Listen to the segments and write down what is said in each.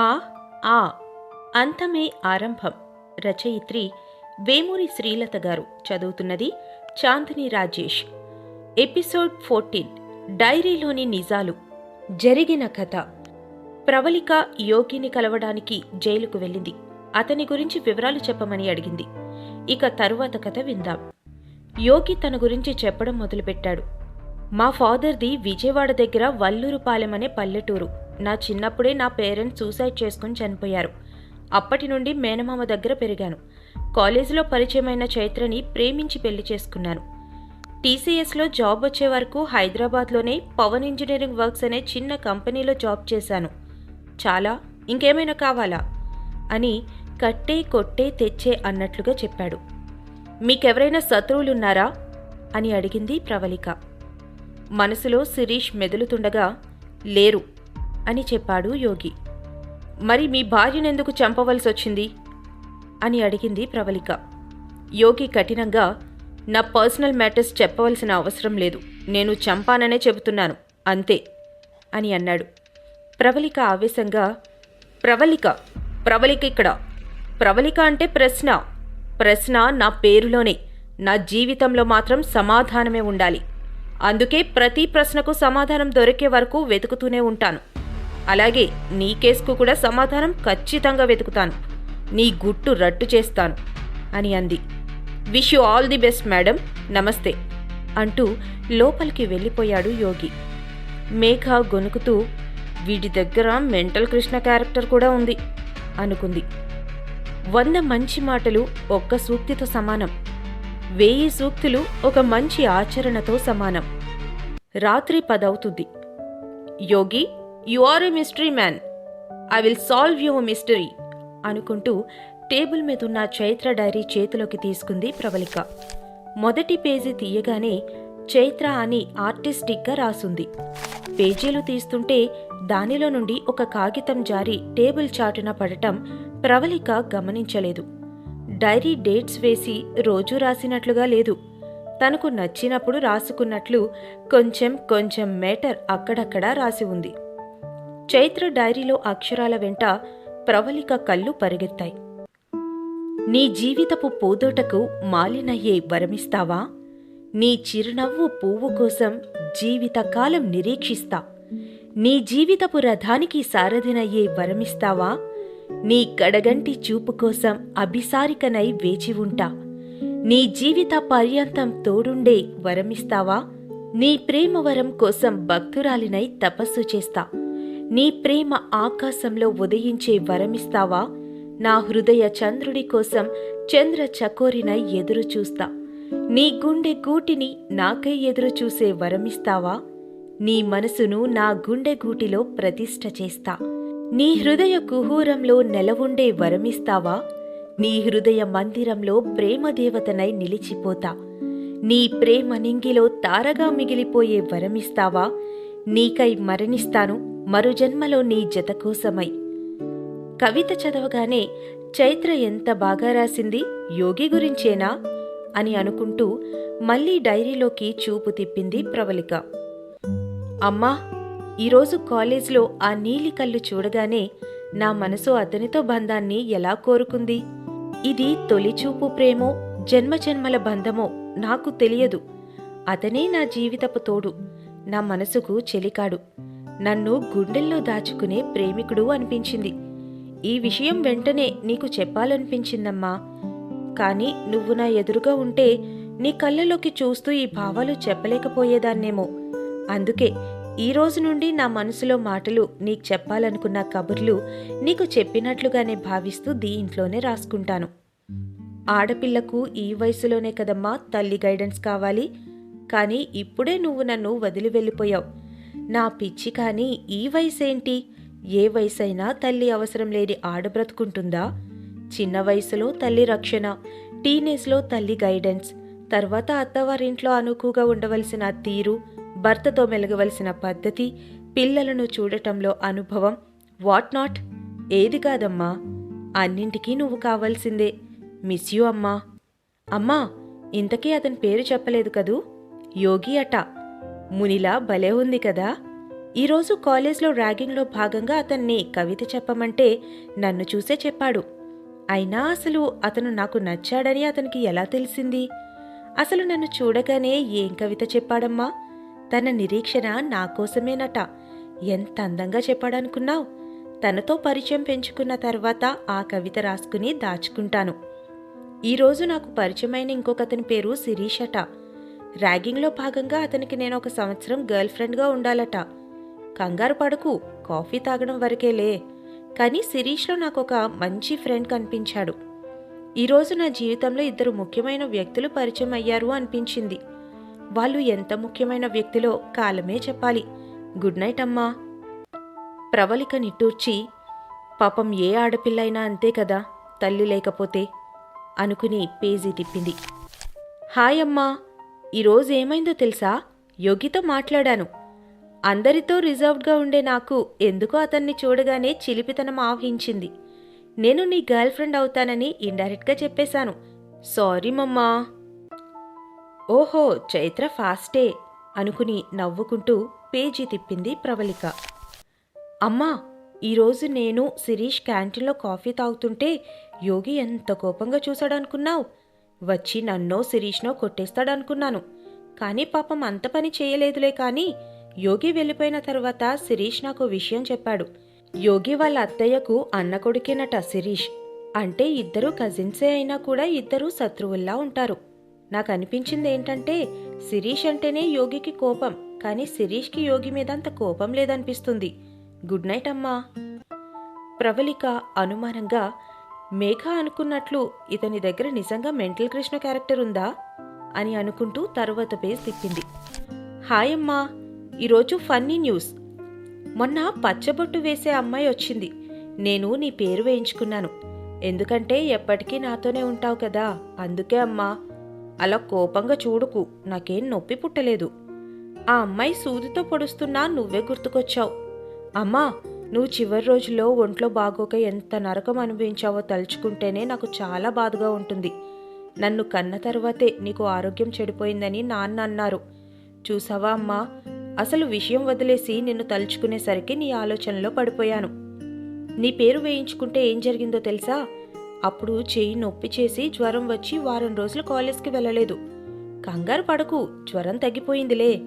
ఆ ఆ అంతమే ఆరంభం. రచయిత్రి వేమూరి శ్రీలత గారు చదువుతున్నది చాందిని రాజేష్. ఎపిసోడ్ ఫోర్టీన్ డైరీలోని నిజాలు జరిగిన కథ. ప్రవళిక యోగిని కలవడానికి జైలుకు వెళ్ళింది. అతని గురించి వివరాలు చెప్పమని అడిగింది. ఇక తరువాత కథ విందాం. యోగి తన గురించి చెప్పడం మొదలుపెట్టాడు. మా ఫాదర్ది విజయవాడ దగ్గర వల్లూరుపాలెం అనే పల్లెటూరు. నా చిన్నప్పుడే నా పేరెంట్స్ సూసైడ్ చేసుకుని చనిపోయారు. అప్పటి నుండి మేనమామ దగ్గర పెరిగాను. కాలేజీలో పరిచయమైన చైత్రని ప్రేమించి పెళ్ళి చేసుకున్నాను. టీసీఎస్లో జాబ్ వచ్చే వరకు హైదరాబాద్లోనే పవన్ ఇంజనీరింగ్ వర్క్స్ అనే చిన్న కంపెనీలో జాబ్ చేశాను. చాలా ఇంకేమైనా కావాలా? అని కట్టే కొట్టే తెచ్చే అన్నట్లుగా చెప్పాడు. మీకెవరైనా శత్రువులున్నారా? అని అడిగింది ప్రవళిక. మనసులో శిరీష్ మెదులుతుండగా లేరు అని చెప్పాడు యోగి. మరి మీ భార్యనెందుకు చంపవలసి వచ్చింది అని అడిగింది ప్రవళిక. యోగి కఠినంగా నా పర్సనల్ మ్యాటర్స్ చెప్పవలసిన అవసరం లేదు. నేను చంపాననే చెబుతున్నాను. అంతే అని అన్నాడు. ప్రవళిక ఆవేశంగా ప్రవళిక ప్రవళిక ఇక్కడ. ప్రవళిక అంటే ప్రశ్న. ప్రశ్న నా పేరులోనే. నా జీవితంలో మాత్రం సమాధానమే ఉండాలి. అందుకే ప్రతి ప్రశ్నకు సమాధానం దొరికే వరకు వెతుకుతూనే ఉంటాను. అలాగే నీ కేసుకు కూడా సమాధానం ఖచ్చితంగా వెతుకుతాను. నీ గుట్టు రట్టు చేస్తాను అని అంది. Wish you all the best madam. నమస్తే అంటూ లోపలికి వెళ్ళిపోయాడు యోగి. మేఘ గొనుకుతూ వీడి దగ్గర మెంటల్ కృష్ణ క్యారెక్టర్ కూడా ఉంది అనుకుంది. వంద మంచి మాటలు ఒక్క సూక్తితో సమానం. వెయ్యి సూక్తులు ఒక మంచి ఆచరణతో సమానం. రాత్రి పదవుతుంది. Yogi you are a mystery man I will solve your mystery అనుకుంటూ టేబుల్ మీద ఉన్న చైత్ర డైరీ చేతిలోకి తీసుకుంది ప్రవళిక. మొదటి పేజీ తీయగానే చైత్ర అని ఆర్టిస్టిక్గా రాసుంది. పేజీలు తీస్తుంటే దానిలో నుండి ఒక కాగితం జారి టేబుల్ చాటున పడటం ప్రవళిక గమనించలేదు. డైరీ డేట్స్ వేసి రోజు రాసినట్లుగా లేదు. తనకు నచ్చినప్పుడు రాసుకున్నట్లు కొంచెం కొంచెం మేటర్ అక్కడక్కడా రాసి ఉంది. చైత్ర డైరీలో అక్షరాల వెంట ప్రవళిక కళ్ళు పరిగెత్తాయి. నీ జీవితపు పూదోటకు మాలినయ్యే వరమిస్తావా? నీ చిరునవ్వు పువ్వు కోసం జీవితకాలం నిరీక్షిస్తా. నీ జీవితపు రథానికి సారథినయ్యే వరమిస్తావా? నీ కడగంటి చూపు కోసం అభిసారికనై వేచి ఉంటా. నీ జీవిత పర్యంతం తోడుండే వరమిస్తావా? నీ ప్రేమ వరం కోసం భక్తురాలినై తపస్సు చేస్తా. నీ ప్రేమ ఆకాశంలో ఉదయించే వరమిస్తావా? నా హృదయ చంద్రుడి కోసం చంద్ర చకోరినై ఎదురు చూస్తా నీ గుండె గూటిని నాకై ఎదురు చూసే వరమిస్తావా? నీ మనసును నా గుండె గూటిలో ప్రతిష్ఠ చేస్తా. నీ హృదయ కుహూరంలో నెలవుండే వరమిస్తావా? నీ హృదయ మందిరంలో ప్రేమదేవతనై నిలిచిపోతా. నీ ప్రేమ నింగిలో తారగా మిగిలిపోయే వరమిస్తావా? నీకై మరణిస్తాను. మరు జన్మలో నీ జత కోసమై. కవిత చదవగానే చైత్ర ఎంత బాగా రాసింది యోగి గురించేనా? అని అనుకుంటూ మళ్ళీ డైరీలోకి చూపు తిప్పింది ప్రవళిక. అమ్మా ఈరోజు కాలేజ్లో ఆ నీలి కళ్ళు చూడగానే నా మనసు అతనితో బంధాన్ని ఎలా కోరుకుంది? ఇది తొలిచూపు ప్రేమో జన్మజన్మల బంధమో నాకు తెలియదు. అతనే నా జీవితపు తోడు నా మనసుకు చెలికాడు. నన్ను గుండెల్లో దాచుకునే ప్రేమికుడు అనిపించింది. ఈ విషయం వెంటనే నీకు చెప్పాలనిపించిందమ్మా. కానీ నువ్వు నా ఎదురుగా ఉంటే నీ కళ్ళలోకి చూస్తూ ఈ భావాలు చెప్పలేకపోయేదాన్నేమో. అందుకే ఈ రోజు నుండి నా మనసులో మాటలు నీకు చెప్పాలనుకున్న కబుర్లు నీకు చెప్పినట్లుగానే భావిస్తూ దీంట్లోనే రాసుకుంటాను. ఆడపిల్లకు ఈ వయసులోనే కదమ్మా తల్లి గైడెన్స్ కావాలి. కానీ ఇప్పుడే నువ్వు నన్ను వదిలి వెళ్ళిపోయావు. నా పిచ్చి కానీ ఈ వయసేంటి? ఏ వయసైనా తల్లి అవసరం లేని ఆడబ్రతుకుంటుందా చిన్న వయసులో తల్లి రక్షణ టీనేజ్లో తల్లి గైడెన్స్ తర్వాత అత్తవారింట్లో అనుకుగా ఉండవలసిన తీరు భర్తతో మెలగవలసిన పద్ధతి పిల్లలను చూడటంలో అనుభవం వాట్ నాట్? ఏది కాదమ్మా? అన్నింటికీ నువ్వు కావాల్సిందే. మిస్ యూ అమ్మా. అమ్మా ఇంతకీ అతని పేరు చెప్పలేదు కదూ? యోగి అట. మునిలా భలే ఉంది కదా. ఈరోజు కాలేజ్లో ర్యాగింగ్లో భాగంగా అతన్ని కవిత చెప్పమంటే నన్ను చూసే చెప్పాడు. అయినా అసలు అతను నాకు నచ్చాడని అతనికి ఎలా తెలిసింది? అసలు నన్ను చూడగానే ఏం కవిత చెప్పాడమ్మా? తన నిరీక్షణ నా కోసమేనట. ఎంత అందంగా చెప్పాడనుకున్నావు? తనతో పరిచయం పెంచుకున్న తర్వాత ఆ కవిత రాసుకుని దాచుకుంటాను. ఈరోజు నాకు పరిచయమైన ఇంకొకతని పేరు శిరీష్ అట. ర్యాగింగ్లో భాగంగా అతనికి నేను ఒక సంవత్సరం గర్ల్ ఫ్రెండ్గా ఉండాలట. కంగారు పడకు కాఫీ తాగడం వరకేలే. కానీ శిరీష్లో నాకు ఒక మంచి ఫ్రెండ్ కనిపించాడు. ఈరోజు నా జీవితంలో ఇద్దరు ముఖ్యమైన వ్యక్తులు పరిచయం అయ్యారు అనిపించింది. వాళ్ళు ఎంత ముఖ్యమైన వ్యక్తిలో కాలమే చెప్పాలి. గుడ్ నైట్ అమ్మా. ప్రవళిక నిట్టూర్చి పాపం ఏ ఆడపిల్లైనా అంతే కదా తల్లి లేకపోతే? అనుకుని పేజీ తిప్పింది. హాయ్ అమ్మా. ఈరోజు ఏమైందో తెలుసా? యోగితో మాట్లాడాను. అందరితో రిజర్వ్డ్గా ఉండే నాకు ఎందుకో అతన్ని చూడగానే చిలిపితనం ఆవహించింది. నేను నీ గర్ల్ ఫ్రెండ్ అవుతానని ఇండైరెక్ట్గా చెప్పేశాను. సారీ మమ్మా. ఓహో చైత్ర ఫాస్టే అనుకుని నవ్వుకుంటూ పేజీ తిప్పింది ప్రవళిక. అమ్మా ఈరోజు నేను శిరీష్ క్యాంటీన్లో కాఫీ తాగుతుంటే యోగి ఎంత కోపంగా చూశాడనుకున్నావు? వచ్చి నన్నో శిరీష్నో కొట్టేస్తాడనుకున్నాను. కానీ పాపం అంత పని చేయలేదులే కానీ యోగి వెళ్ళిపోయిన తర్వాత శిరీష్ నాకు విషయం చెప్పాడు. యోగి వాళ్ళ అత్తయ్యకు అన్న కొడుకేనట శిరీష్. అంటే ఇద్దరు కజిన్సే అయినా కూడా ఇద్దరు శత్రువుల్లా ఉంటారు. నాకు అనిపించింది ఏంటంటే శిరీష్ అంటేనే యోగికి కోపం కానీ శిరీష్కి యోగి మీద అంత కోపం లేదనిపిస్తుంది. గుడ్ నైట్ అమ్మా. ప్రవళిక అనుమానంగా మేఘ అనుకున్నట్లు ఇతని దగ్గర నిజంగా మెంటల్ కృష్ణ క్యారెక్టర్ ఉందా? అని అనుకుంటూ తరువాత పేజ్ తిప్పింది. హాయ్ అమ్మా ఈరోజు ఫన్నీ న్యూస్. మొన్న పచ్చబొట్టు వేసే అమ్మాయి వచ్చింది. నేను నీ పేరు వేయించుకున్నాను. ఎందుకంటే ఎప్పటికీ నాతోనే ఉంటావు కదా అందుకే అమ్మా. అలా కోపంగా చూడుకు నాకేం నొప్పి పుట్టలేదు. ఆ అమ్మాయి సూదితో పొడుస్తున్నా నువ్వే గుర్తుకొచ్చావు. అమ్మా నువ్వు చివరి రోజుల్లో ఒంట్లో బాగోక ఎంత నరకం అనుభవించావో తలుచుకుంటేనే నాకు చాలా బాధగా ఉంటుంది. నన్ను కన్న తర్వాతే నీకు ఆరోగ్యం చెడిపోయిందని నాన్న అన్నారు. చూసావా అమ్మా అసలు విషయం వదిలేసి నిన్ను తలుచుకునేసరికి నీ ఆలోచనలో పడిపోయాను. నీ పేరు వేయించుకుంటే ఏం జరిగిందో తెలుసా? అప్పుడు చేయి నొప్పి చేసి జ్వరం వచ్చి వారం రోజులు కాలేజ్కి వెళ్ళలేదు. కంగారు పడకు జ్వరం తగ్గిపోయిందిలే.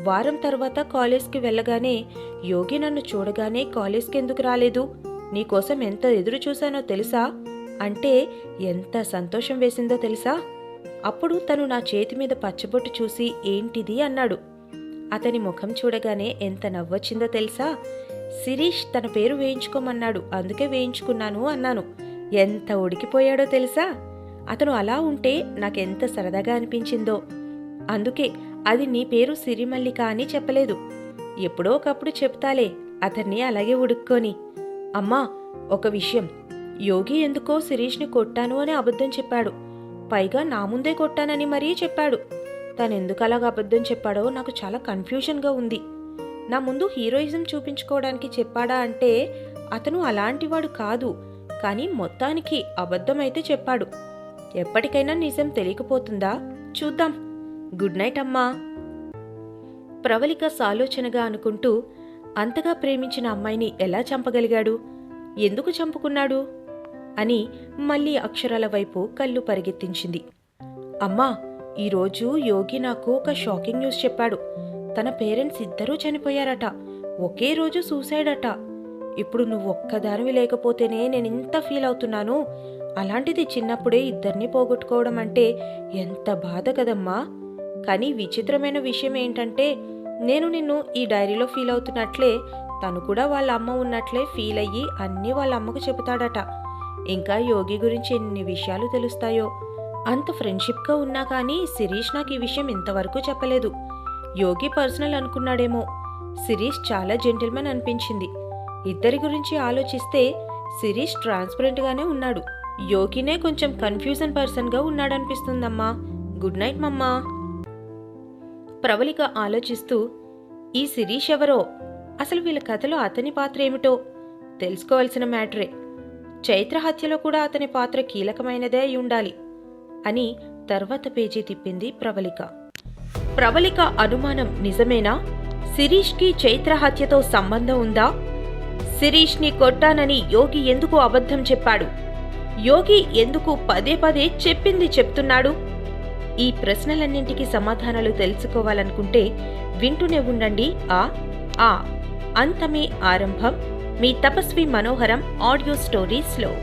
వారం తర్వాత కాలేజ్కి వెళ్ళగానే యోగి నన్ను చూడగానే కాలేజ్కి ఎందుకు రాలేదు నీకోసం ఎంత ఎదురు చూశానో తెలుసా? అంటే ఎంత సంతోషం వేసిందో తెలుసా? అప్పుడు తను నా చేతి మీద పచ్చబొట్టు చూసి ఏంటిది అన్నాడు. అతని ముఖం చూడగానే ఎంత నవ్వొచ్చిందో తెలుసా? శిరీష్ తన పేరు వేయించుకోమన్నాడు. అందుకే వేయించుకున్నాను అన్నాను. ఎంత ఉడికిపోయాడో తెలుసా? అతను అలా ఉంటే నాకెంత సరదాగా అనిపించిందో. అందుకే అది నీ పేరు సిరిమల్లిక అని చెప్పలేదు. ఎప్పుడో ఒకప్పుడు చెప్తాలే అతన్ని అలాగే ఉడుక్కొని. అమ్మా ఒక విషయం. యోగి ఎందుకో శిరీష్ని కొట్టాను అని అబద్ధం చెప్పాడు. పైగా నా ముందే కొట్టానని మరీ చెప్పాడు. తను ఎందుకు అలాగ అబద్ధం చెప్పాడో నాకు చాలా కన్ఫ్యూషన్గా ఉంది. నా ముందు హీరోయిజం చూపించుకోవడానికి చెప్పాడా అంటే అతను అలాంటివాడు కాదు. కానీ మొత్తానికి అబద్ధమైతే చెప్పాడు. ఎప్పటికైనా నిజం తెలియకపోతుందా? చూద్దాం. గుడ్ నైట్ అమ్మా. ప్రవళిక సాలోచనగా అనుకుంటూ అంతగా ప్రేమించిన అమ్మాయిని ఎలా చంపగలిగాడు? ఎందుకు చంపుకున్నాడు? అని మళ్ళీ అక్షరాల వైపు కళ్ళు పరిగెత్తించింది. అమ్మా ఈరోజు యోగి నాకు ఒక షాకింగ్ న్యూస్ చెప్పాడు. తన పేరెంట్స్ ఇద్దరూ చనిపోయారట. ఒకే రోజు సూసైడ్ అట ఇప్పుడు నువ్వు ఒక్కదానివి లేకపోతేనే నేను ఇంత ఫీల్ అవుతున్నాను. అలాంటిది చిన్నప్పుడే ఇద్దరిని పోగొట్టుకోవడం అంటే ఎంత బాధ కదమ్మా. కానీ విచిత్రమైన విషయం ఏంటంటే నేను నిన్ను ఈ డైరీలో ఫీల్ అవుతున్నట్లే తను కూడా వాళ్ళ అమ్మ ఉన్నట్లే ఫీల్ అయ్యి అన్నీ వాళ్ళ అమ్మకు చెబుతాడట. ఇంకా యోగి గురించి ఎన్ని విషయాలు తెలుస్తాయో. అంత ఫ్రెండ్షిప్గా ఉన్నా కానీ శిరీష్ నాకు ఈ విషయం ఇంతవరకు చెప్పలేదు. యోగి పర్సనల్ అనుకున్నాడేమో. శిరీష్ చాలా జెంటిల్మెన్ అనిపించింది. ఇద్దరి గురించి ఆలోచిస్తే శిరీష్ ట్రాన్స్పరెంట్గానే ఉన్నాడు. యోగినే కొంచెం కన్ఫ్యూజన్ పర్సన్గా ఉన్నాడనిపిస్తుందమ్మా. గుడ్ నైట్ మమ్మా. ప్రవళిక ఆలోచిస్తూ ఈ శిరీష్ ఎవరో? అసలు వీళ్ళ కథలో అతని పాత్ర ఏమిటో? తెలుసుకోవాల్సిన మ్యాటరే. చైత్ర హత్యలో కూడా అతని పాత్ర కీలకమైనదే అయి ఉండాలి అని తర్వాత పేజీ తిప్పింది ప్రవళిక ప్రవళిక అనుమానం నిజమేనా? శిరీష్కి చైత్ర హత్యతో సంబంధం ఉందా? శిరీష్ని కొట్టానని యోగి ఎందుకు అబద్ధం చెప్పాడు? యోగి ఎందుకు పదే పదే చెప్పింది చెప్తున్నాడు? ఈ ప్రశ్నలన్నింటికీ సమాధానాలు తెలుసుకోవాలనుకుంటే వింటూనే ఉండండి. ఆ ఆ అంతమే ఆరంభం. మీ తపస్వి మనోహరం ఆడియో స్టోరీస్లో.